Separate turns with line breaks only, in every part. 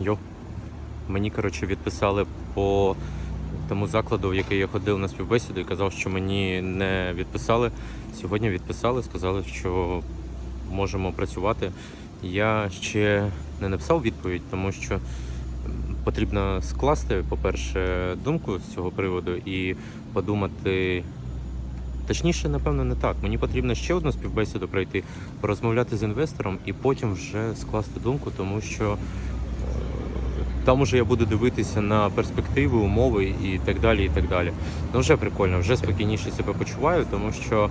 Йо. Мені, коротше, відписали по тому закладу, в який я ходив на співбесіду і казав, що мені не відписали. Сьогодні відписали, сказали, що можемо працювати. Я ще не написав відповідь, тому що потрібно скласти, по-перше, думку з цього приводу і подумати. Точніше, напевно, не так. Мені потрібно ще одну співбесіду пройти, порозмовляти з інвестором і потім вже скласти думку, тому що там уже я буду дивитися на перспективи, умови і так далі. і так далі. Ну вже прикольно, вже спокійніше себе почуваю, тому що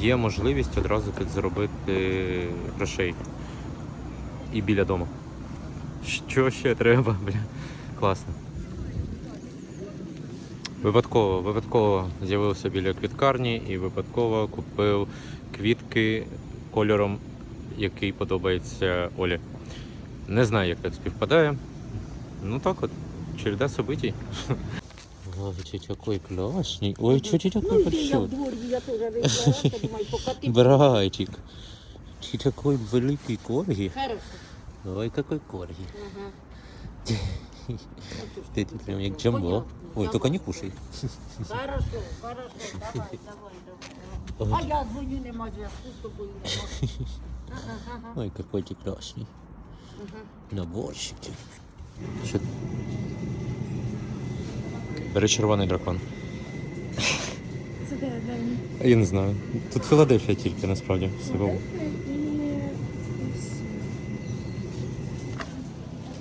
є можливість одразу тут заробити грошей і біля дому. Що ще треба, бля? Класно. Випадково, випадково з'явився біля квіткарні і випадково купив квітки кольором, який подобається Олі. Не знаю, як так співпадає. Ну так от, череда событий. Ой, какой классный. Ой, что ты такой
Ну,
большой? Братик, ты такой великий корги. Ой, какой корги.
Ага.
Ты, прям як джамбо. Ой, только не кушай.
Хорошо, хорошо, давай, давай, давай. А я дзвоню, нема зв'язку з тобою.
Ой, какой ты классный.
ага.
Наборщики. Що? Бери червоний дракон.
Це де, де він?
Я не знаю. Тут Філадельфія тільки насправді всього.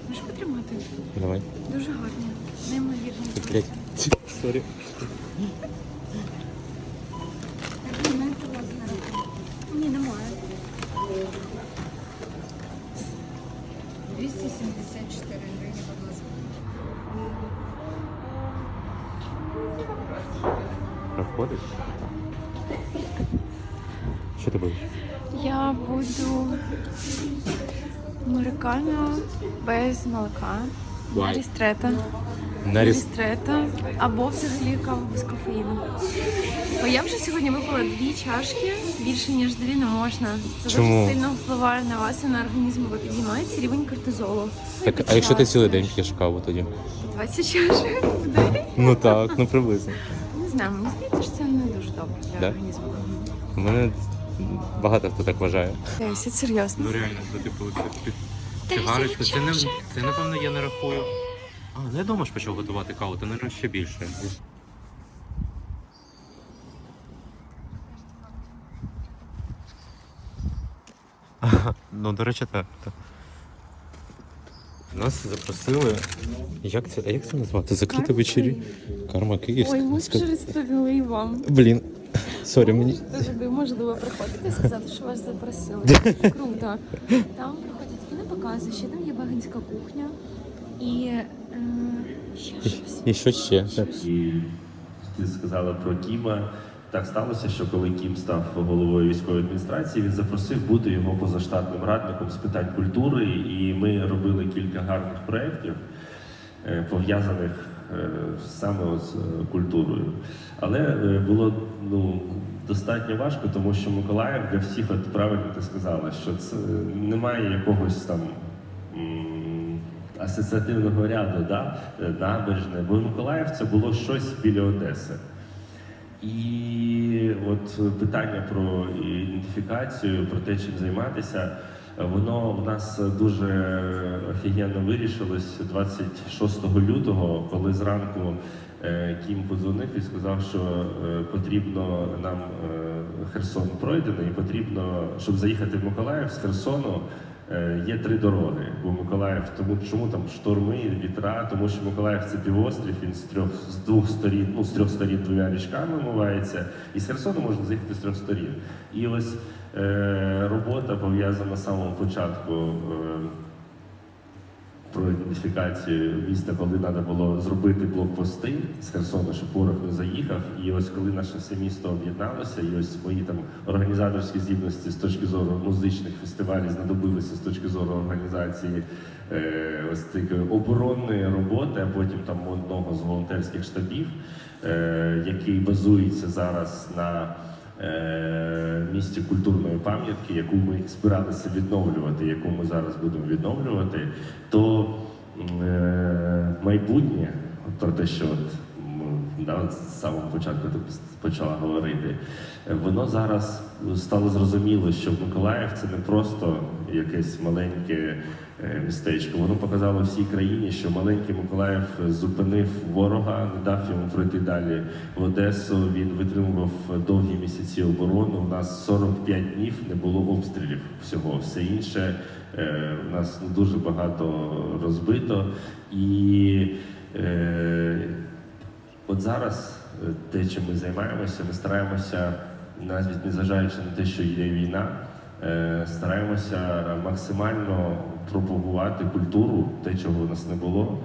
Можеш потримати?
Давай.
Дуже гарні. Неймовірно.
Сорі.
274 гривні, будь ласка.
Проходиш? Що ти будеш?
Я буду американо без молока.
Why?
Рістрета. Рістрета. Або взагалі каву без кофеїну. Бо я вже сьогодні випила дві чашки, більше ніж дві не можна. Це
Чому?
дуже сильно впливає на вас і на організм, бо піднімається рівень кортизолу.
Так, а якщо ти цілий день п'єш каву тоді?
20 чашок в день.
Ну так, ну приблизно.
Не знаю, мені здається, що це не дуже добре для
Да?
організму.
У мене багато хто так вважає.
Це серйозно.
Ну реально, це типу це під цигарочку. Це не це напевно я не рахую. А, ну я дома ж почав готувати каву, то не ще більше. Ну, до речі, так. так. Нас запросили. Як це, а як це назвати? Закрита вечері? Карма Київська.
Ой, ми вже розповіли вам.
Блін. Сорі, мені.
Можливо приходити і сказати, що вас запросили. Круто. Там проходять кінопокази, ще там є багинська кухня і ще щось.
І що ще?
І ти сказала про Кіма. Так сталося, що коли Кім став головою військової адміністрації, він запросив бути його позаштатним радником з питань культури, і ми робили кілька гарних проєктів, е, пов'язаних е, саме з е, культурою. Але е, було ну, достатньо важко, тому що Миколаїв для всіх, от правильно ти сказала, що це немає якогось там. Асоціативного ряду, да? е, набережне, бо Миколаїв це було щось біля Одеси. І от питання про ідентифікацію, про те, чим займатися, воно в нас дуже офігенно вирішилось 26 лютого, коли зранку е, Кім подзвонив і сказав, що е, потрібно нам е, Херсон пройдений, потрібно, щоб заїхати в Миколаїв з Херсону. Е, Є три дороги, бо Миколаїв, тому чому там шторми, вітра, тому що Миколаїв це півострів, він з трьох з двох сторін, ну з трьох сторін двома річками омивається, і з Херсону можна заїхати з трьох сторін. І ось е, робота пов'язана з самого початку. Е, про ідентифікацію міста, коли треба було зробити блокпости з Херсона, щоб ворог не заїхав. І ось коли наше все місто об'єдналося, і ось мої там організаторські здібності з точки зору музичних фестивалів знадобилися з точки зору організації е, ось такої оборонної роботи, а потім там одного з волонтерських штабів, е, який базується зараз на Е, місці культурної пам'ятки, яку ми збиралися відновлювати, яку ми зараз будемо відновлювати, то е, майбутнє про те, що от да, з самого початку ти почала говорити, воно зараз стало зрозуміло, що Миколаїв це не просто якесь маленьке е, містечко. Воно показало всій країні, що маленький Миколаїв зупинив ворога, не дав йому пройти далі в Одесу. Він витримував довгі місяці оборону. У нас 45 днів не було обстрілів всього. Все інше е, у нас дуже багато розбито. І е, от зараз е, те, чим ми займаємося, ми стараємося, навіть незважаючи на те, що йде війна, е, стараємося максимально пропагувати культуру, те, чого у нас не було,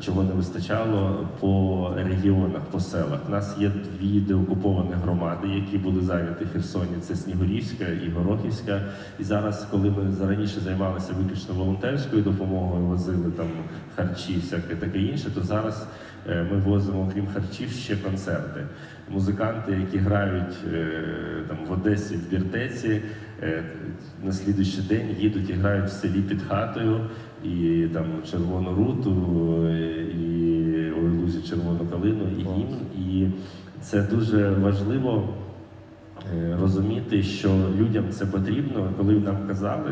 чого не вистачало по регіонах, по селах. У нас є дві деокуповані громади, які були зайняті в Херсоні. Це Снігурівська і Горохівська. І зараз, коли ми раніше займалися виключно волонтерською допомогою, возили там харчі, всяке таке інше, то зараз е, ми возимо, окрім харчів, ще концерти. Музиканти, які грають е, там в Одесі, в Біртеці, е, на слідуючий день їдуть і грають в селі під хатою, і там червону руту, е, і ой, лузі червону калину, і гімн. І це дуже важливо. Е, Розуміти, що людям це потрібно, коли нам казали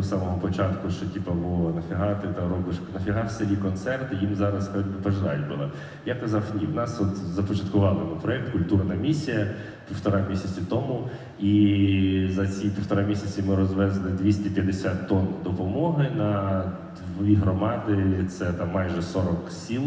з самого початку, що типу, о, нафіга ти там робиш, нафіга в селі концерти, їм зараз пожрать було. Я казав, ні, в нас от започаткували проект Культурна місія півтора місяці тому, і за ці півтора місяці ми розвезли 250 тонн допомоги на дві громади, це там майже 40 сіл.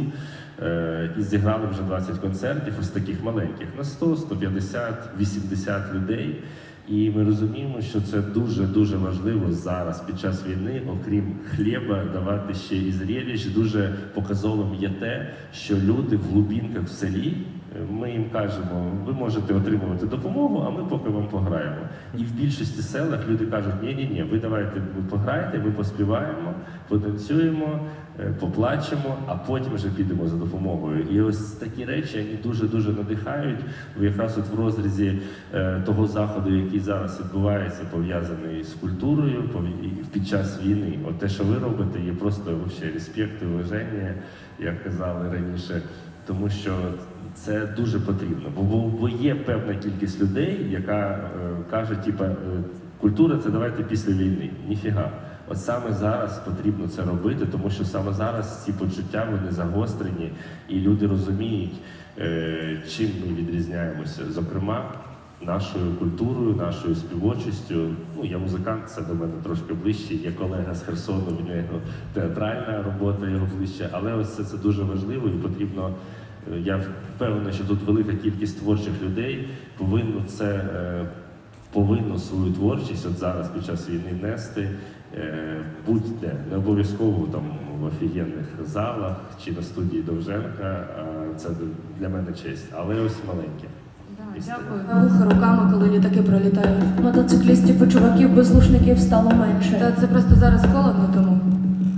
Е, І зіграли вже 20 концертів, ось таких маленьких на 100, 150, 80 людей. І ми розуміємо, що це дуже дуже важливо зараз під час війни, окрім хліба, давати ще і зрелищ. Дуже показовим є те, що люди в глубинках в селі. е, Ми їм кажемо, ви можете отримувати допомогу, а ми поки вам пограємо. І в більшості селах люди кажуть, ні, ні, ви давайте ви пограєте, ми поспіваємо, потанцюємо, поплачемо, а потім вже підемо за допомогою. І ось такі речі вони дуже дуже надихають. Якраз от в розрізі е, того заходу, який зараз відбувається, пов'язаний з культурою, під час війни. От те, що ви робите, є просто вообще респект і уваження, як казали раніше, тому що. Це дуже потрібно, бо, бо, бо є певна кількість людей, яка е, каже, типа, е, культура це давайте після війни. Ніфіга. От саме зараз потрібно це робити, тому що саме зараз ці почуття вони загострені, і люди розуміють, е, чим ми відрізняємося. Зокрема, нашою культурою, нашою співочістю. Ну, я музикант, це до мене трошки ближче. Є колега з Херсону, в нього театральна робота його ближче, але ось це, це дуже важливо і потрібно. е, Я впевнений, що тут велика кількість творчих людей повинно це е, повинно свою творчість от зараз під час війни нести будь-де, не обов'язково там в офігенних залах чи на студії Довженка. Це для мене честь, але ось маленьке.
Дякую. Вуха руками, коли літаки пролітають.
Мотоциклістів і чуваків безлушників стало менше.
Та це просто зараз холодно тому.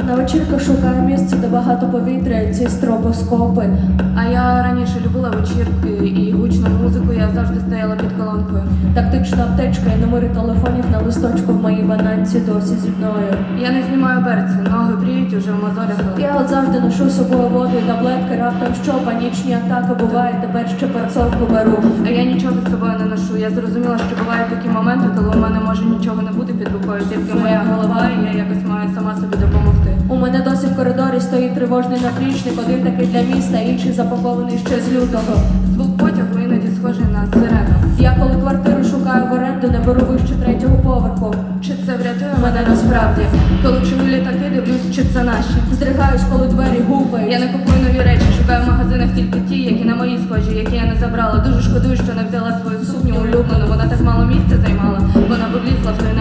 На вечірках шукаю місце, де багато повітря, і ці стробоскопи.
А я раніше любила вечірки і гучну музику, я завжди стояла під колонкою.
Тактична аптечка і номери телефонів на листочку в моїй бананці досі зі мною.
Я не знімаю берці, ноги бріють уже в мозолях.
Я от завжди ношу з собою воду і таблетки, раптом що панічні атаки бувають, тепер ще перцовку беру.
А я нічого з собою не ношу. Я зрозуміла, що бувають такі моменти, коли у мене може нічого не бути під рукою, тільки моя голова, і я якось маю сама собі допомогти.
У мене досі в коридорі стоїть тривожний наплічник, один такий для міста, інший запакований ще з лютого.
Звук потягу іноді схожий на сирену.
Я коли квартиру шукаю в оренду, не беру вище третього поверху.
Чи це врятує мене насправді? Коли чую літаки, дивлюсь, чи це наші.
Здригаюсь, коли двері гупають.
Я не купую нові речі, шукаю в магазинах тільки ті, які на мої схожі, які я не забрала. Дуже шкодую, що не взяла свою сукню улюблену. Вона так мало місця займала. Вона б влізла в той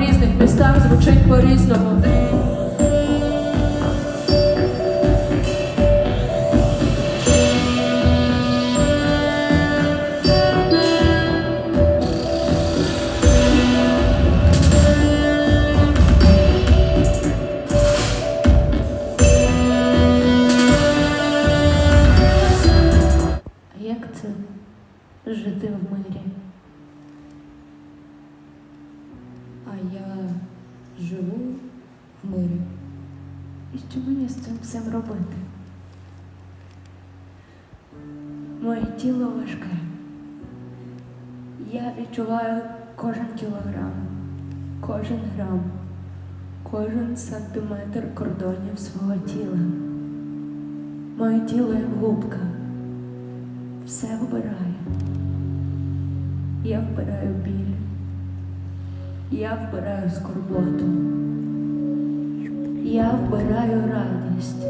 різних містах звучить по-різному.
Тіло важке. Я відчуваю кожен кілограм, кожен грам, кожен сантиметр кордонів свого тіла. Моє тіло як губка. Все вбирає. Я вбираю біль. Я вбираю скорботу. Я вбираю радість.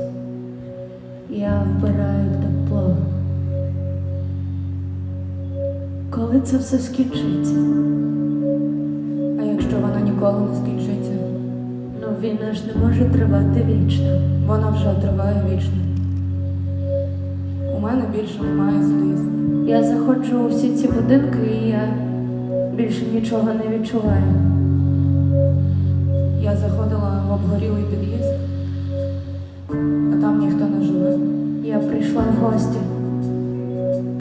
Я вбираю тепло. Коли це все скінчиться?
А якщо вона ніколи не скінчиться,
Ну, війна ж не може тривати вічно.
вона вже триває вічно. У мене більше немає сліз.
Я заходжу у всі ці будинки і я більше нічого не відчуваю.
Я заходила в обгорілий під'їзд, а там ніхто не живе.
Я прийшла в гості.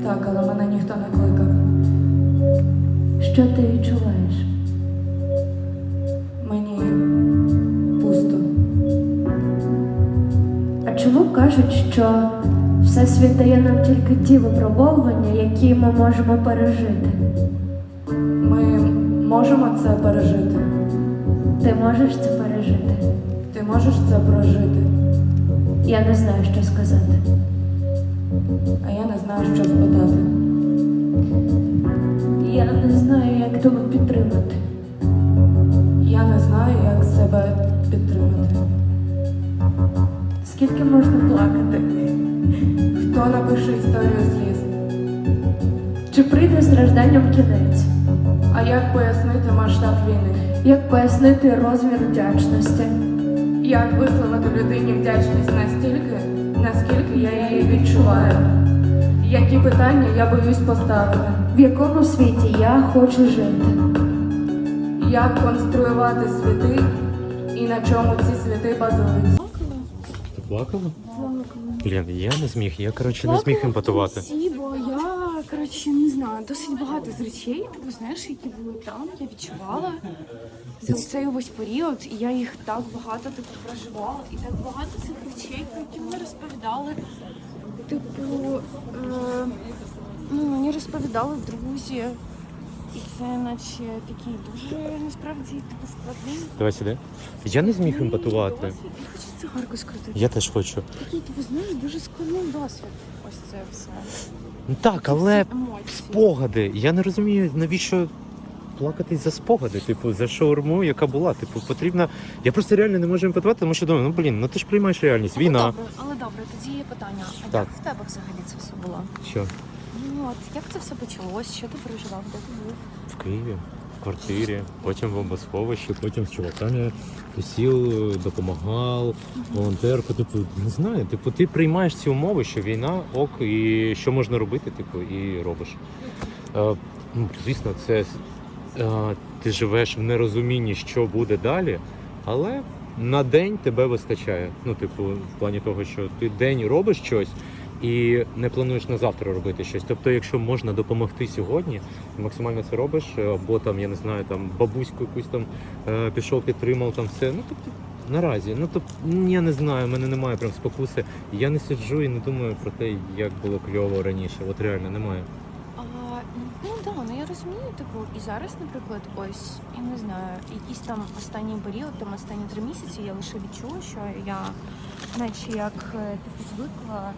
Так, але мене ніхто не кликав.
Що ти відчуваєш?
Мені пусто.
А чому кажуть, що Всесвіт дає нам тільки ті випробовування, які ми можемо пережити?
Ми можемо це пережити.
Ти можеш це пережити?
Ти можеш це прожити,
Я не знаю, що сказати.
а я не знаю, що спитати.
Я не знаю, як тебе підтримати.
Я не знаю, як себе підтримати.
Скільки можна плакати?
Хто напише історію сліз?
Чи прийде стражданням кінець?
А як пояснити масштаб війни?
Як пояснити розмір вдячності?
Як висловити людині вдячність настільки, наскільки я її відчуваю? Які питання я боюсь поставити?
В якому світі я хочу жити?
Як конструювати світи і на чому ці світи базуються?
Ти плакала? Блін, я не зміг, я коротше не зміг імпотувати.
Всі, бо я коротше не знаю, досить багато з речей, типу, знаєш, які були там, я відчувала за цей увесь період, і я їх так багато типу проживала, і так багато цих речей, про які мені розповідали. Типу, е, ну, мені розповідали друзі, і це наче такий дуже насправді типу складний.
Давай сюди. Я не зміг імпотувати.
досвід. Я хочу цигарку скрутити.
Я теж хочу.
Такий, типу, знаєш, дуже складний досвід. Ось це все.
Ну так, але
емоції.
спогади. Я не розумію, навіщо плакатись за спогади, типу, за шаурму, яка була. Типу, потрібна. Я просто реально не можу імпотувати, тому що думаю, ну блін, ну ти ж приймаєш реальність.
Але
Війна.
добре, але добре, тоді є питання. А
Так.
як в тебе взагалі це все було?
Що?
Ну от як це все почалось? Що ти переживав? Де ти був?
В Києві, в квартирі, потім в бомбосховищі, потім з чуваками тусів, допомагав, волонтерку. Типу, не знаю, типу, ти приймаєш ці умови, що війна, ок, і що можна робити, типу, і робиш. Е, ну, звісно, це ти живеш в нерозумінні, що буде далі, але на день тебе вистачає. Ну, типу, в плані того, що ти день робиш щось. І не плануєш на завтра робити щось. Тобто, якщо можна допомогти сьогодні, максимально це робиш, або там, я не знаю, там бабуську якусь там е, пішов, підтримав там все. Ну тобто наразі, ну тобто, я не знаю, в мене немає прям спокуси. Я не сиджу і не думаю про те, як було кльово раніше. От реально немає.
А, ну да, ну я розумію, типу, і зараз, наприклад, ось, я не знаю, якийсь там останній період, там останні три місяці я лише відчула, що я наче як е, типу звикла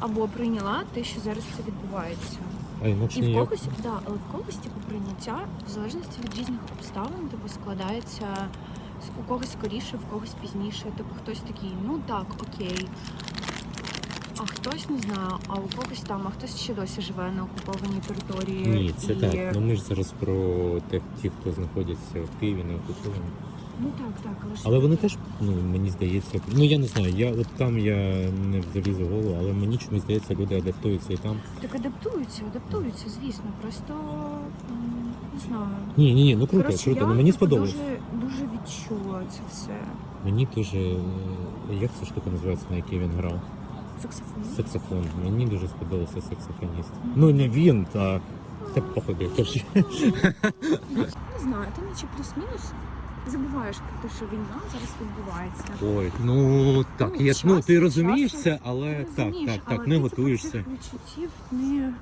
або прийняла те, що зараз це відбувається.
А інакше
І в
ніяк.
когось, да, але в когось типу прийняття в залежності від різних обставин, типу складається с- у когось скоріше, в когось пізніше. Типу хтось такий, ну так, окей. А хтось не знаю, а у когось там, а хтось ще досі живе на окупованій території.
Ні, це
і...
так. Ну ми ж зараз про тих, ті, хто знаходяться в Києві, не окуповані.
Ну так, так, але ж
Але вони теж, ну мені здається, ну я не знаю, я от там я не залізу в голову, але мені чомусь здається, люди адаптуються і там.
так адаптуються, адаптуються, звісно. Просто не знаю.
Ні, ні, ні, ну круто,
Коротше,
круто.
я
Ну мені сподобалось.
Дуже, дуже відчула це все.
Мені дуже як ця штука називається, на якій він грав?
Саксофон.
Саксофон. Мені дуже сподобався саксофоніст. Ну не він, а та походи. Коротше.
Не знаю, ти наче плюс-мінус забуваєш про те, що війна зараз відбувається.
Ой, ну так, є,
час
ну ти
від
розумієш
часу
це, але
Ти
так,
розумієш,
так,
але
так, не
ти,
готуєшся.
Цих відчуттів не,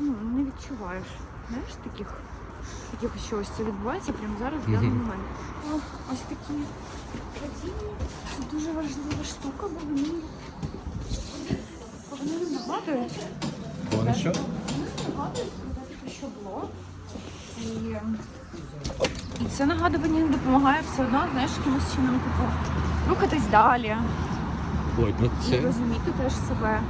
ну, не відчуваєш. Знаєш, таких якихось чогось це відбувається прямо зараз, в даний момент. Ось такі. Це дуже важлива штука, бо вони, вони не нагадують.
Вони що?
нагадують про що було. І, і це нагадування допомагає все одно, знаєш, якимось чином, типу, рухатись далі
Ой, ну
і розуміти теж себе.